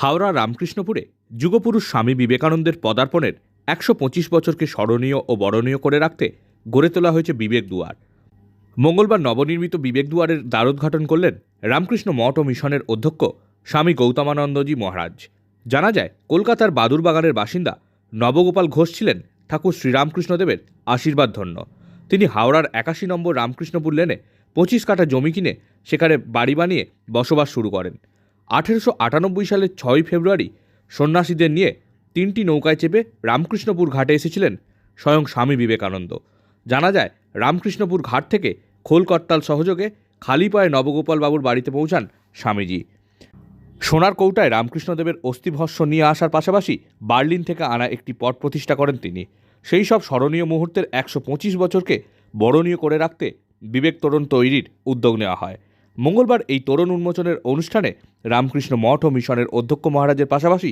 হাওড়া রামকৃষ্ণপুরে যুগপুরুষ স্বামী বিবেকানন্দের পদার্পণের একশো পঁচিশ বছরকে স্মরণীয় ও বরণীয় করে রাখতে গড়ে তোলা হয়েছে বিবেক দুয়ার। মঙ্গলবার নবনির্মিত বিবেক দুয়ারের দ্বারোদ্ঘাটন করলেন রামকৃষ্ণ মঠ ও মিশনের অধ্যক্ষ স্বামী গৌতমানন্দজি মহারাজ। জানা যায়, কলকাতার বাদুরবাগানের বাসিন্দা নবগোপাল ঘোষ ছিলেন ঠাকুর শ্রীরামকৃষ্ণদেবের আশীর্বাদ ধন্য তিনি হাওড়ার একাশি নম্বর রামকৃষ্ণপুর লেনে পঁচিশ কাঠা জমি কিনে সেখানে বাড়ি বানিয়ে বসবাস শুরু করেন। আঠেরোশো আটানব্বই সালের ছয়ই ফেব্রুয়ারি সন্ন্যাসীদের নিয়ে তিনটি নৌকায় চেপে রামকৃষ্ণপুর ঘাটে এসেছিলেন স্বয়ং স্বামী বিবেকানন্দ। জানা যায়, রামকৃষ্ণপুর ঘাট থেকে খোলকট্টাল সহযোগে খালি পায়ে নবগোপাল বাবুর বাড়িতে পৌঁছান স্বামীজি। সোনার কৌটায় রামকৃষ্ণদেবের অস্থিভস্য নিয়ে আসার পাশাপাশি বার্লিন থেকে আনা একটি পট প্রতিষ্ঠা করেন তিনি। সেই সব স্মরণীয় মুহূর্তের একশো পঁচিশ বছরকে বরণীয় করে রাখতে বিবেক তোরণ তৈরির উদ্যোগ নেওয়া হয়। মঙ্গলবার এই তরুণ উন্মোচনের অনুষ্ঠানে রামকৃষ্ণ মঠ ও মিশনের অধ্যক্ষ মহারাজের পাশাপাশি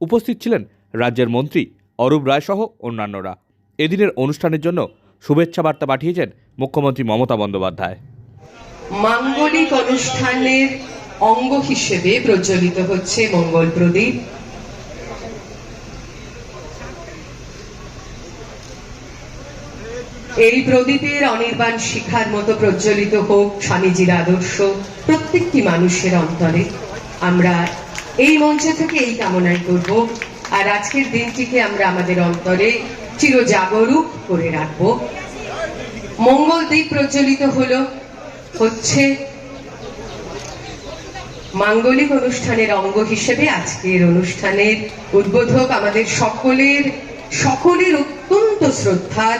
উপস্থিত ছিলেন রাজ্যের মন্ত্রী অরূপ রায়সহ অন্যান্যরা। এদিনের অনুষ্ঠানের জন্য শুভেচ্ছা বার্তা পাঠিয়েছেন মুখ্যমন্ত্রী মমতা বন্দ্যোপাধ্যায়। মাঙ্গলিক অনুষ্ঠানের অঙ্গ হিসেবে প্রজ্বলিত হচ্ছে মঙ্গল প্রদীপ। এই প্রদীপের অনির্বাণ শিখার মতো প্রজ্বলিত হোক স্বামীজির আদর্শ প্রত্যেকটি মানুষের অন্তরে। আমরা এই মঞ্চ থেকে এই কামনাই করব, আর আজকের দিনটিকে আমরা আমাদের অন্তরে চিরজাগরুক করে রাখব। মঙ্গল দ্বীপ প্রজ্বলিত হলো, হচ্ছে মাঙ্গলিক অনুষ্ঠানের অঙ্গ হিসেবে আজকের অনুষ্ঠানের উদ্বোধক আমাদের সকলের সকলের অত্যন্ত শ্রদ্ধার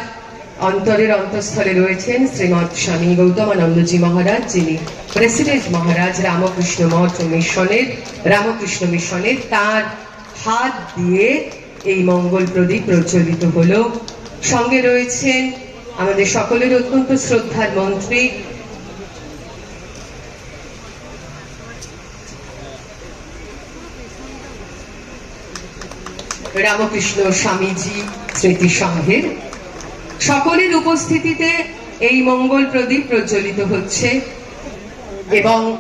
অন্তরের অন্তঃস্থলে রয়েছেন শ্রীমৎ স্বামী গৌতমানন্দজি মহারাজ, যিনি প্রেসিডেন্ট মহারাজ রামকৃষ্ণ মঠ মিশনের, রামকৃষ্ণ মিশনের তার হাত দিয়ে এই মঙ্গল প্রদীপ প্রজ্বলিত হলো। সঙ্গে রয়েছেন আমাদের সকলের অত্যন্ত শ্রদ্ধার মন্ত্রী। রামকৃষ্ণ স্বামীজি স্মৃতি সংঘের সকলের উপস্থিতিতে এই মঙ্গল প্রদীপ প্রজ্বলিত হচ্ছে। এবং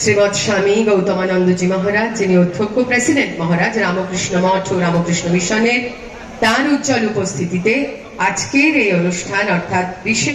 শ্রীমৎ স্বামী গৌতমানন্দজি মহারাজ, যিনি অধ্যক্ষ প্রেসিডেন্ট মহারাজ, রামকৃষ্ণ মঠ ও রামকৃষ্ণ মিশনের, তার উজ্জ্বল উপস্থিতিতে আজকের এই অনুষ্ঠান, অর্থাৎ বিশেষ